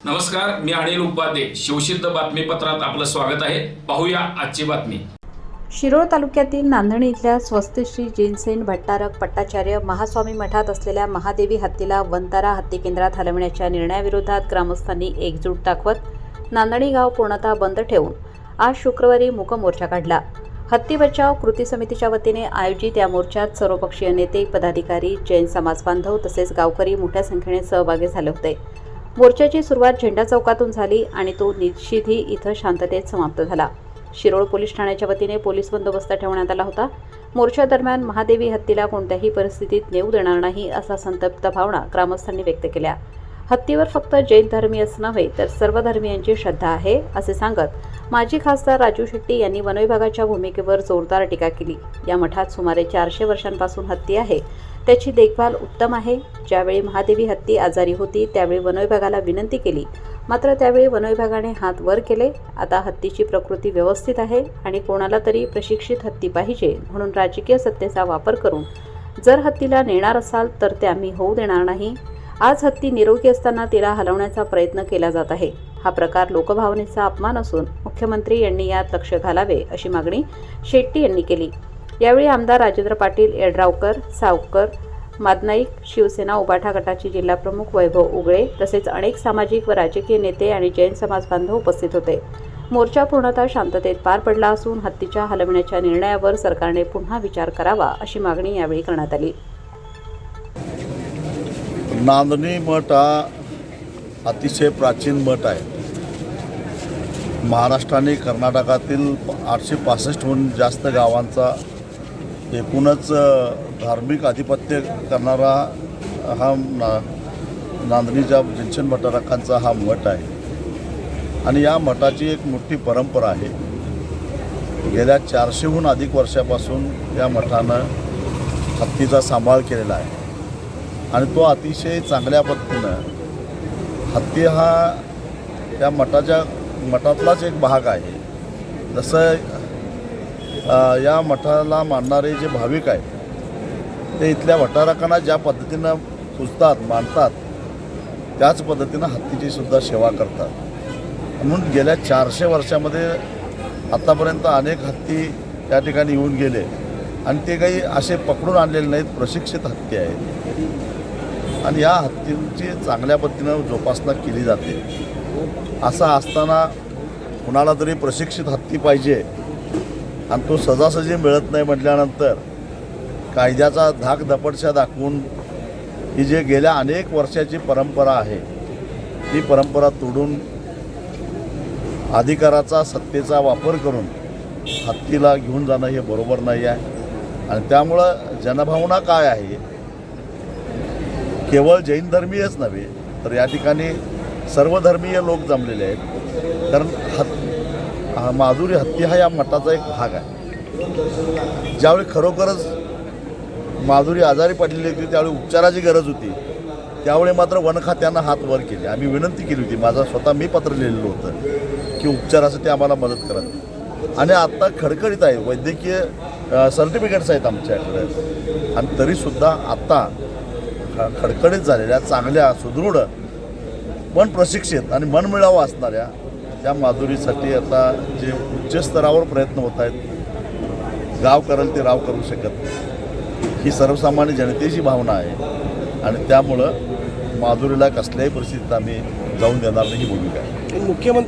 नमस्कार मी अनिल उपाध्ये. शिवसिद्ध बातमीपत्रात आपलं स्वागत आहे. पाहूया आजची बातमी. शिरोळ तालुक्यातील नांदणी इथल्या स्वस्त श्री भट्टारक पट्टाचार्य महास्वामी मठात असलेल्या महादेवी हत्तीला वंतारा हत्ती केंद्रात हलवण्याच्या निर्णयाविरोधात ग्रामस्थांनी एकजूट दाखवत नांदणी गाव पूर्णतः बंद ठेवून आज शुक्रवारी मूकमोर्चा काढला. हत्ती बचाव कृती समितीच्या वतीने आयोजित या मोर्चात सर्वपक्षीय नेते पदाधिकारी जैन समाज बांधव तसेच गावकरी मोठ्या संख्येने सहभागी झाले होते. मोर्चाची सुरुवात झेंडा चौकातून झाली आणि तो निशिधी इथं शांततेत समाप्त झाला. शिरोळ पोलीस ठाण्याच्या वतीने पोलीस बंदोबस्त ठेवण्यात आला होता. मोर्चादरम्यान महादेवी हत्तीला कोणत्याही परिस्थितीत नेऊ देणार नाही असा संतप्त भावना ग्रामस्थांनी व्यक्त केल्या. हत्तीवर फक्त जैन धर्मीयच नव्हे तर सर्व धर्मियांची श्रद्धा आहे असे सांगत माजी खासदार राजू शेट्टी यांनी वनविभागाच्या भूमिकेवर जोरदार टीका केली. या मठात सुमारे चारशे वर्षांपासून हत्ती आहे. त्याची देखभाल उत्तम आहे. ज्यावेळी महादेवी हत्ती आजारी होती त्यावेळी वनविभागाला विनंती केली. मात्र त्यावेळी वनविभागाने हात वर केले. आता हत्तीची प्रकृती व्यवस्थित आहे आणि कोणाला तरी प्रशिक्षित हत्ती पाहिजे म्हणून राजकीय सत्तेचा वापर करून जर हत्तीला नेणार असाल तर ते आम्ही होऊ देणार नाही. आज हत्ती निरोगी असताना तिला हलवण्याचा प्रयत्न केला जात आहे. हा प्रकार लोकभावनेचा अपमान असून मुख्यमंत्री यांनी यात लक्ष घालावे अशी मागणी शेट्टी यांनी केली. यावेळी आमदार राजेंद्र पाटील येड्रावकर सावकर मादनाईक शिवसेना उबाठा गटाचे जिल्हाप्रमुख वैभव उगळे तसेच अनेक सामाजिक व राजकीय नेते आणि जैन समाज बांधव उपस्थित होते. मोर्चा पूर्णतः शांततेत पार पडला असून हत्तीच्या हलविण्याच्या निर्णयावर सरकारने पुन्हा विचार करावा अशी मागणी यावेळी करण्यात आली. नांदणी मठ हा अतिशय प्राचीन मठ आहे. महाराष्ट्र आणि कर्नाटकातील आठशे पासष्टहून जास्त गावांचा एकूणच धार्मिक आधिपत्य करणारा हा ना नांदणीच्या जिंचन भटारकांचा हा मठ आहे. आणि या मठाची एक मोठी परंपरा आहे. गेल्या चारशेहून अधिक वर्षापासून या मठानं हत्तीचा सांभाळ केलेला आहे. आणि तो अतिशय चांगल्या पद्धतीनं हत्ती हा या मठाच्या मठातलाच एक भाग आहे. जसं या मठाला मानणारे जे भाविक आहेत ते इथल्या भटारकांना ज्या पद्धतीनं पुजतात मानतात त्याच पद्धतीनं हत्तीची सुद्धा सेवा करतात. म्हणून गेल्या चारशे वर्षामध्ये आत्तापर्यंत अनेक हत्ती त्या ठिकाणी येऊन गेले आणि ते काही असे पकडून आणलेले नाहीत प्रशिक्षित हत्ती आहेत. आणि या हत्तींची चांगल्या पद्धतीनं जोपासना केली जाते. असं असताना कुणाला तरी प्रशिक्षित हत्ती पाहिजे आणि तो सजासजी मिळत नाही म्हटल्यानंतर कायद्याचा धाक दपटशा दाखवून ही जे गेल्या अनेक वर्षाची परंपरा आहे ती परंपरा तोडून अधिकाराचा सत्तेचा वापर करून हत्तीला घेऊन जाणं हे बरोबर नाही आहे. आणि त्यामुळं जनभावना काय आहे? केवळ जैन धर्मीयच नव्हे तर या ठिकाणी सर्वधर्मीय लोक जमलेले आहेत. कारण हत् माधुरी हत्ती हा या मठाचा एक भाग आहे. ज्यावेळी खरोखरच माधुरी आजारी पडलेली होती त्यावेळी उपचाराची गरज होती त्यावेळी मात्र वनखात्यानं हात वर केले. आम्ही विनंती केली होती माझा स्वतः मी पत्र लिहिलेलं होतं की उपचारासाठी आम्हाला मदत करा. आणि आत्ता खडखडीत आहे वैद्यकीय सर्टिफिकेट्स आहेत आमच्याकडे. आणि तरीसुद्धा आत्ता ख- खडखडीत झालेल्या चांगल्या सुदृढ पण प्रशिक्षित आणि मनमिळावं असणाऱ्या त्या माधुरीसाठी आता जे उच्च स्तरावर प्रयत्न होत आहेत गाव करेल ते राव करू शकत नाही. ही सर्वसामान्य जनतेची भावना आहे आणि त्यामुळं माधुरीला कसल्याही परिस्थितीत आम्ही जाऊन देणार नाही ही भूमिका आहे मुख्यमंत्री